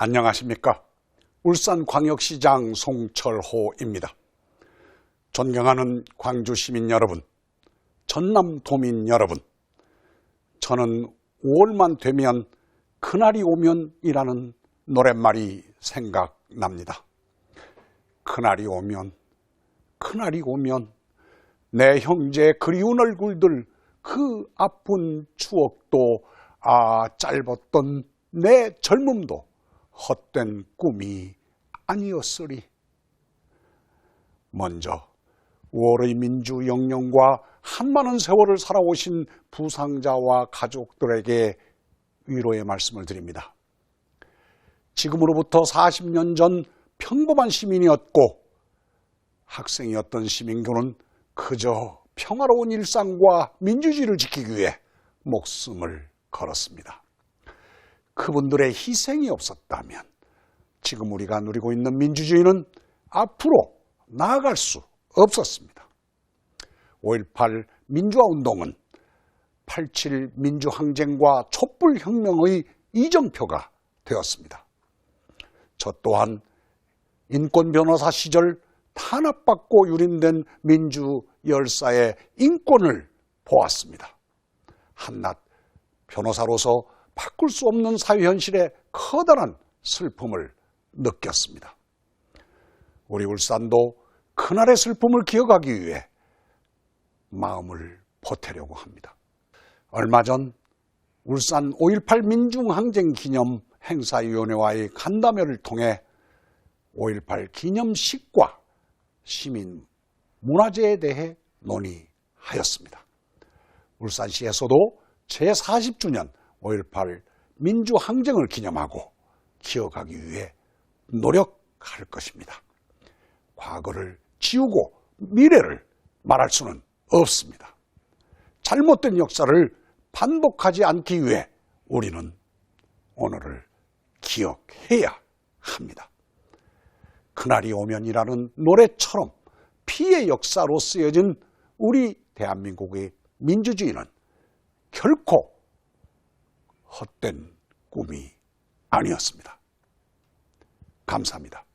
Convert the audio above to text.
안녕하십니까. 울산광역시장 송철호입니다. 존경하는 광주 시민 여러분, 전남 도민 여러분, 저는 5월만 되면 그날이 오면이라는 노랫말이 생각납니다. 그날이 오면, 그날이 오면 내 형제 그리운 얼굴들 그 아픈 추억도 아 짧았던 내 젊음도 헛된 꿈이 아니었으리. 먼저 5월의 민주 영령과 한 많은 세월을 살아오신 부상자와 가족들에게 위로의 말씀을 드립니다. 지금으로부터 40년 전 평범한 시민이었고 학생이었던 시민교는 그저 평화로운 일상과 민주주의를 지키기 위해 목숨을 걸었습니다. 그분들의 희생이 없었다면 지금 우리가 누리고 있는 민주주의는 앞으로 나아갈 수 없었습니다. 5.18 민주화 운동은 87 민주항쟁과 촛불혁명의 이정표가 되었습니다. 저 또한 인권변호사 시절 탄압받고 유린된 민주 열사의 인권을 보았습니다. 한낱 변호사로서 바꿀 수 없는 사회 현실에 커다란 슬픔을 느꼈습니다. 우리 울산도 그날의 슬픔을 기억하기 위해 마음을 보태려고 합니다. 얼마 전 울산 5.18 민중항쟁 기념 행사위원회와의 간담회를 통해 5.18 기념식과 시민 문화재에 대해 논의하였습니다. 울산시에서도 제40주년 5.18 민주항쟁을 기념하고 기억하기 위해 노력할 것입니다. 과거를 지우고 미래를 말할 수는 없습니다. 잘못된 역사를 반복하지 않기 위해 우리는 오늘을 기억해야 합니다. 그날이 오면이라는 노래처럼 피의 역사로 쓰여진 우리 대한민국의 민주주의는 결코 헛된 꿈이 아니었습니다. 감사합니다.